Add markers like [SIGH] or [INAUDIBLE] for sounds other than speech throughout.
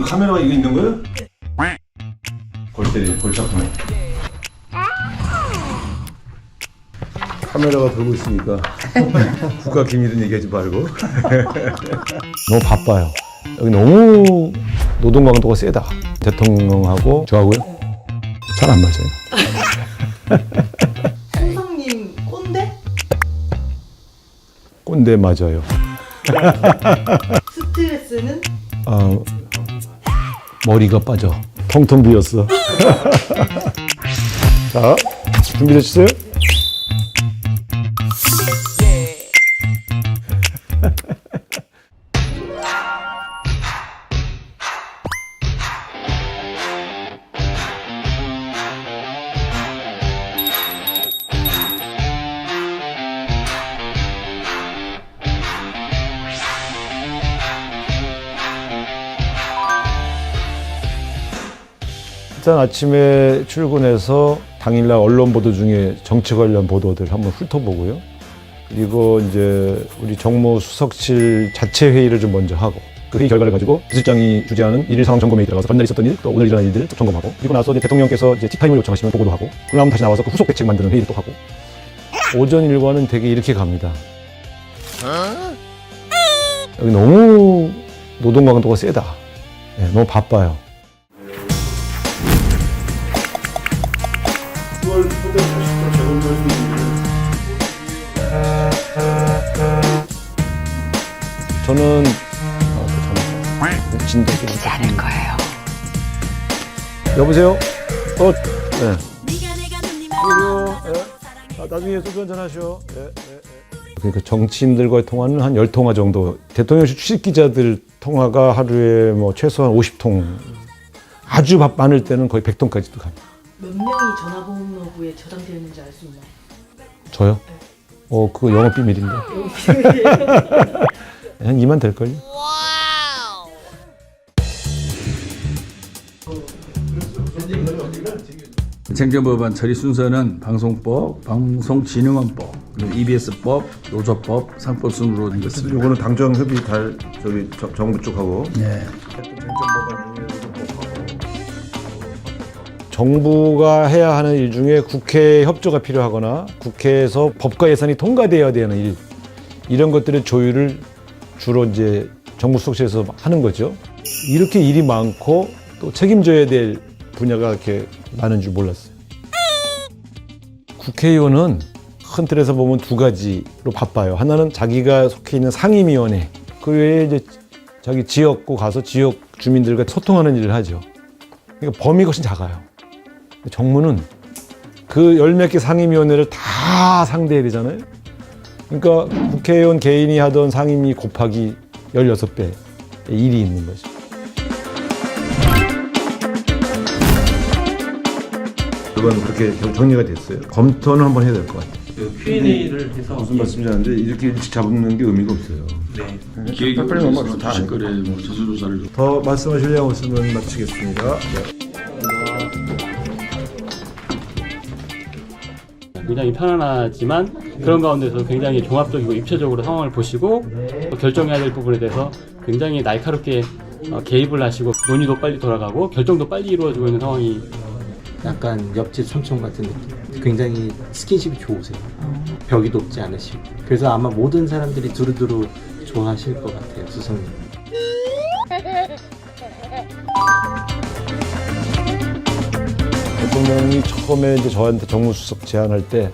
이 카메라가 이거 있는 거예요? 골때 골짝통에. 카메라가 돌고 있으니까 [LAUGHS] 국가 기밀은 얘기하지 말고. [LAUGHS] 너무 바빠요. 여기 너무 노동 강도가 세다. 대통령하고 저하고요 잘 안 맞아요. [LAUGHS] 삼성님 꼰대? 꼰대 맞아요. 스트레스는? 아, 머리가 빠져. 텅텅 비었어. [LAUGHS] 자, 준비되셨어요? 일단 아침에 출근해서 당일날 언론 보도 중에 정치 관련 보도들 한번 훑어보고요. 그리고 이제 우리 정무 수석실 자체 회의를 좀 먼저 하고 그 회의 결과를 가지고 비서장이 주재하는 일일 상황 점검회의 들어가서 전날 있었던 일, 또 오늘 일어난 일들 또 점검하고 그리고 나서 이제 대통령께서 이제 티타임을 요청하시면 보고도 하고 그러면 다시 나와서 그 후속 대책 만드는 회의를 또 하고 오전 일과는 되게 이렇게 갑니다. 여기 너무 노동 강도가 세다. 네, 너무 바빠요. 저는 아, 그 전화 진덕이 잘할 거예요. 여보세요? 어, 네. 그리고 예. 아, 나중에 소주 한잔 하시오. 예, 예, 예. 그러니까 정치인들과의 통화는 한 10통화 정도. 대통령실 출입 기자들 통화가 하루에 뭐 최소한 50통. 아주 바, 많을 때는 거의 100통까지도 갑니다. 몇 명이 전화번호부에 저장되어 있는지 알 수 있나요? 저요? 어, 그거 영업 비밀인데. [LAUGHS] 한 2만 될걸요? 행정법안 처리 순서는 방송법, 방송진흥원법, 그리고 EBS법, 노조법, 상법 순으로 되겠습니다. 요거는 당정 협의 달 저기 저- 정부 쪽하고 네. 정부가 해야 하는 일 중에 국회 협조가 필요하거나 국회에서 법과 예산이 통과되어야 되는 일 이런 것들의 조율을 주로 이제 정부 수석실에서 하는 거죠. 이렇게 일이 많고 또 책임져야 될 분야가 이렇게 많은 줄 몰랐어요. 국회의원은 큰 틀에서 보면 두 가지로 바빠요. 하나는 자기가 속해 있는 상임위원회, 그 외에 이제 자기 지역구 가서 지역 주민들과 소통하는 일을 하죠. 그러니까 범위가 훨씬 작아요. 정무는 그 열 몇 개 상임위원회를 다 상대해야 되잖아요. 그러니까 국회의원 개인이 하던 상임위 곱하기 16배 일이 있는 거죠. 이건 그렇게 정- 정리가 됐어요. 검토는 한번 해야 될 것 같아요. Q&A를 해서 무슨 말씀인지 아는데 이렇게 일찍 잡는 게 의미가 없어요. 네. 기획이 빨리 넘어가. 다 주식 거래 뭐 저수조사를 더 말씀하실 양 없으면 마치겠습니다. 네. 굉장히 편안하지만 그런 가운데서 굉장히 종합적이고 입체적으로 상황을 보시고 또 결정해야 될 부분에 대해서 굉장히 날카롭게 어, 개입을 하시고 논의도 빨리 돌아가고 결정도 빨리 이루어지고 있는 상황이 약간 옆집 삼촌 같은 느낌. 굉장히 스킨십이 좋으세요. 벽이 높지 않으시고. 그래서 아마 모든 사람들이 두루두루 좋아하실 것 같아요, 수성님. [LAUGHS] 대통령이 처음에 이제 저한테 정무수석 제안할 때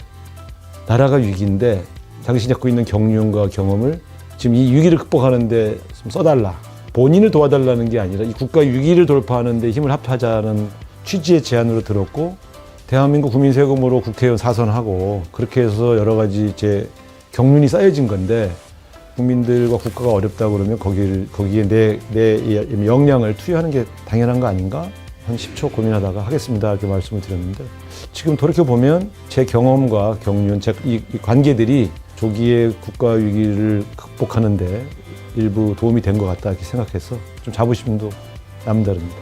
나라가 위기인데 당신이 갖고 있는 경륜과 경험을 지금 이 위기를 극복하는데 좀 써달라. 본인을 도와달라는 게 아니라 이 국가 위기를 돌파하는데 힘을 합하자는 취지의 제안으로 들었고 대한민국 국민 세금으로 국회의원 사선하고 그렇게 해서 여러 가지 제 경륜이 쌓여진 건데 국민들과 국가가 어렵다 그러면 거기를 거기에 내, 내 역량을 투여하는 게 당연한 거 아닌가? 한 10초 고민하다가 하겠습니다 이렇게 말씀을 드렸는데 지금 돌이켜 보면 제 경험과 경륜, 제 이 관계들이 조기에 국가 위기를 극복하는데 일부 도움이 된 것 같다 이렇게 생각해서 좀 자부심도 남다릅니다.